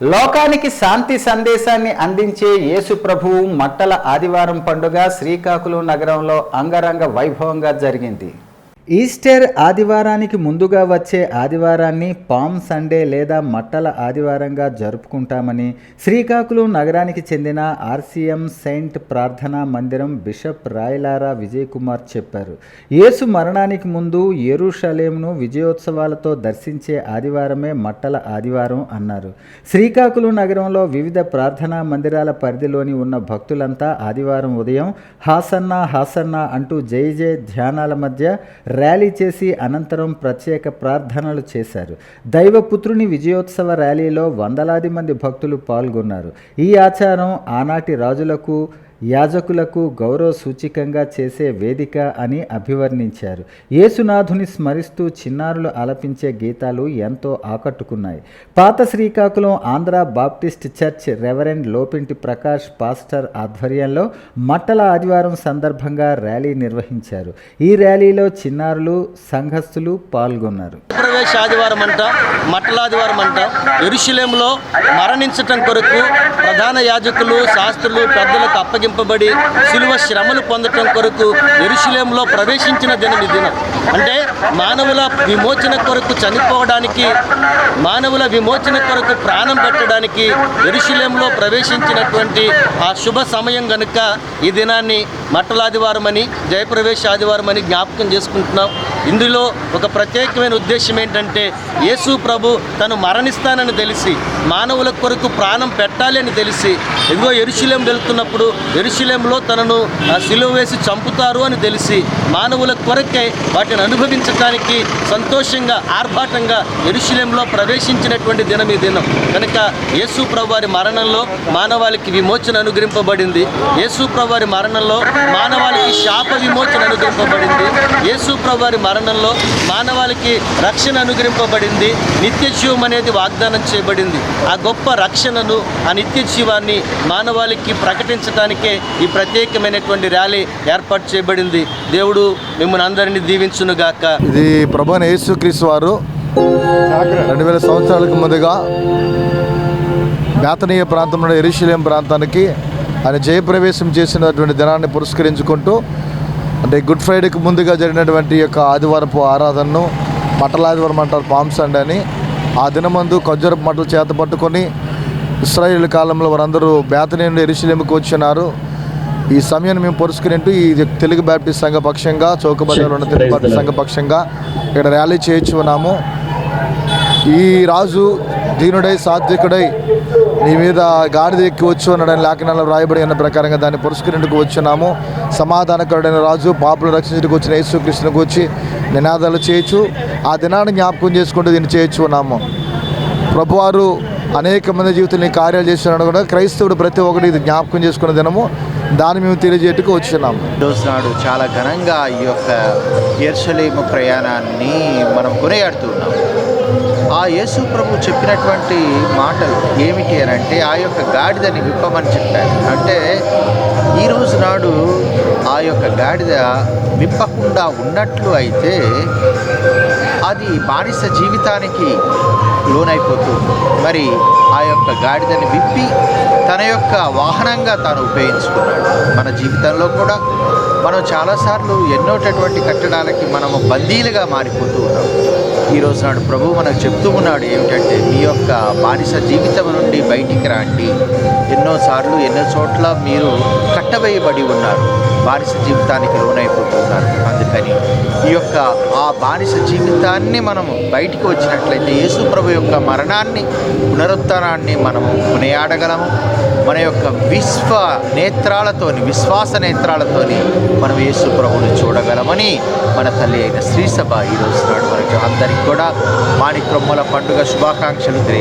లోకానికి శాంతి సందేశాన్ని అందించే యేసు ప్రభువు మట్టల ఆదివారం పండుగ శ్రీకాకుళం నగరంలో అంగరంగ వైభవంగా జరిగింది. ఈస్టర్ ఆదివారానికి ముందుగా వచ్చే ఆదివారాన్ని పామ్ సండే లేదా మట్టల ఆదివారంగా జరుపుకుంటామని శ్రీకాకుళం నగరానికి చెందిన ఆర్సీఎం సెయింట్ ప్రార్థనా మందిరం బిషప్ రాయలారా విజయ్ కుమార్ చెప్పారు. యేసు మరణానికి ముందు ఎరుషలేంను విజయోత్సవాలతో దర్శించే ఆదివారమే మట్టల ఆదివారం అన్నారు. శ్రీకాకుళం నగరంలో వివిధ ప్రార్థనా మందిరాల పరిధిలోని ఉన్న భక్తులంతా ఆదివారం ఉదయం హాసన్న హాసన్న అంటూ జై జయ ధ్యానాల మధ్య ర్యాలీ చేసి అనంతరం ప్రత్యేక ప్రార్థనలు చేశారు. దైవపుత్రుని విజయోత్సవ ర్యాలీలో వందలాది మంది భక్తులు పాల్గొన్నారు. ఈ ఆచారం ఆనాటి రాజులకు యాజకులకు గౌరవ సూచికంగా చేసే వేదిక అని అభివర్ణించారు. యేసునాథుని స్మరిస్తూ చిన్నారులు ఆలపించే గీతాలు ఎంతో ఆకట్టుకున్నాయి. పాత Srikakulam Andhra Baptist church reverend Lopinti Prakash pastor ఆధ్వర్యంలో మట్టల ఆదివారం సందర్భంగా ర్యాలీ నిర్వహించారు. ఈ ర్యాలీలో చిన్నారులు సంఘస్థులు పాల్గొన్నారు. ప్రవేశ ఆదివారం అంట మట్టలాదివారం అంట ఎరుషులేంలో మరణించటం కొరకు ప్రధాన యాజకులు శాస్త్రులు పెద్దలకు అప్పగింపబడి శిలువ శ్రమలు పొందటం కొరకు ఎరుశులేంలో ప్రవేశించిన దినం ఈ దినం. అంటే మానవుల విమోచన కొరకు చనిపోవడానికి మానవుల విమోచన కొరకు ప్రాణం పెట్టడానికి ఎరుశులేంలో ప్రవేశించినటువంటి ఆ శుభ సమయం గనుక ఈ దినాన్ని మట్టలాదివారం అని జయప్రవేశ ఆదివారం అని జ్ఞాపకం చేసుకుంటున్నాం. ఇందులో ఒక ప్రత్యేకమైన ఉద్దేశం ఏంటంటే యేసు ప్రభు తను మరణిస్తానని తెలిసి మానవుల కొరకు ప్రాణం పెట్టాలి అని తెలిసి ఇదిగో ఎరుశలేం వెళ్తున్నప్పుడు ఎరుశలేంలో తనను సిలువ వేసి చంపుతారు అని తెలిసి మానవుల కొరకే వాటిని అనుభవించడానికి సంతోషంగా ఆర్భాటంగా ఎరుశలేంలో ప్రవేశించినటువంటి దినం ఈ దినం. కనుక యేసు ప్రభు వారి మరణంలో మానవాళికి విమోచన అనుగ్రహింపబడింది. యేసు ప్రభు వారి మరణంలో మానవాళికి శాప విమోచన అనుగ్రహింపబడింది. యేసు ప్రభువారి మరణంలో మానవాళికి రక్షణ అనుగ్రహింపబడింది. నిత్య జీవం అనేది వాగ్దానం చేయబడింది. ఆ గొప్ప రక్షణను ఆ నిత్య జీవాన్ని మానవాళికి ప్రకటించడానికే ఈ ప్రత్యేకమైనటువంటి ర్యాలీ ఏర్పాటు చేయబడింది. దేవుడు మిమ్మల్ని అందరినీ దీవించునుగాక. ఇది ప్రభు యేసుక్రీస్తు వారు రెండు వేల సంవత్సరాలకు ముందుగా బేతనీయ ప్రాంతంలో ఎరుషలేం ప్రాంతానికి ఆయన జయప్రవేశం చేసినటువంటి దినాన్ని పురస్కరించుకుంటూ అంటే గుడ్ ఫ్రైడేకి ముందుగా జరిగినటువంటి యొక్క ఆదివారపు ఆరాధనను మట్టలాదివారం అంటారు పామ్ సండే అని ఆ దినమందు ఖజ్జరపు మటలు చేత పట్టుకొని ఇస్రాయేల్ కాలంలో వారందరూ బేతనేని నుండి వచ్చినారు. ఈ సమయాన్ని మేము పురస్కరింటూ ఈ తెలుగు బ్యాప్టిస్ట్ సంఘ పక్షంగా చౌకబజార్లో ఉన్న తెలుగు బ్యాప్టిస్ట్ సంఘ పక్షంగా ఇక్కడ ర్యాలీ చేయించున్నాము. ఈ రాజు దీనుడై సాత్వికుడై నీ మీద గాడిద ఎక్కి వచ్చు అన్నాడని లేఖనాలు రాయబడి అన్న ప్రకారంగా దాన్ని పురస్కరించుకు వచ్చున్నాము. సమాధానకరుడైన రాజు పాపులు రక్షించడానికి వచ్చిన యేసుకృష్ణ వచ్చి నినాదాలు చేయొచ్చు ఆ దినాన్ని జ్ఞాపకం చేసుకుంటూ దీన్ని చేయొచ్చు ఉన్నాము. ప్రభువారు అనేక మంది జీవితంలో కార్యాలు చేస్తున్నాడు కూడా క్రైస్తవుడు ప్రతి ఒక్కటి ఇది జ్ఞాపకం చేసుకున్న దినము. దాన్ని మేము తెలియజేయటకు వచ్చినాము రోజు నాడు చాలా ఘనంగా ఈ యొక్క ఎర్షలేము ప్రయాణాన్ని మనం కొనియాడుతూ ఆ యేసు ప్రభు చెప్పినటువంటి మాటలు ఏమిటి అని అంటే ఆ యొక్క గాడిదని విప్పమని చెప్పారు. అంటే ఈ రోజు నాడు ఆ యొక్క గాడిద విప్పకుండా ఉన్నట్లు అయితే అది బానిస జీవితానికి లోనైపోతుంది. మరి ఆ యొక్క గాడిదని విప్పి తన యొక్క వాహనంగా తాను ఉపయోగించుకున్నాడు. మన జీవితంలో కూడా మనం చాలాసార్లు ఎన్నోటటువంటి కట్టడాలకి మనము బందీలుగా మారిపోతూ ఉన్నాం. ఈ నాడు ప్రభు మనకు చెప్తూ ఉన్నాడు ఏమిటంటే మీ యొక్క బానిస జీవితం నుండి బయటికి రాండి. ఎన్నోసార్లు ఎన్నో చోట్ల మీరు కట్టవేయబడి ఉన్నారు. బానిస జీవితానికి లోనైపోతున్నారు. అందుకని ఈ యొక్క ఆ బానిస జీవితాన్ని మనము బయటికి వచ్చినట్లయితే యేసు ప్రభు యొక్క మరణాన్ని పునరుత్థానాన్ని మనము కొనియాడగలము. మన యొక్క విశ్వ నేత్రాలతోని విశ్వాస నేత్రాలతోని మనం యేసు ప్రభుని చూడగలమని మన తల్లి అయిన శ్రీ సభ ఈ నాడు అందరికి కూడా మాణిక్రొమ్మల పండుగ శుభాకాంక్షలు తెలియ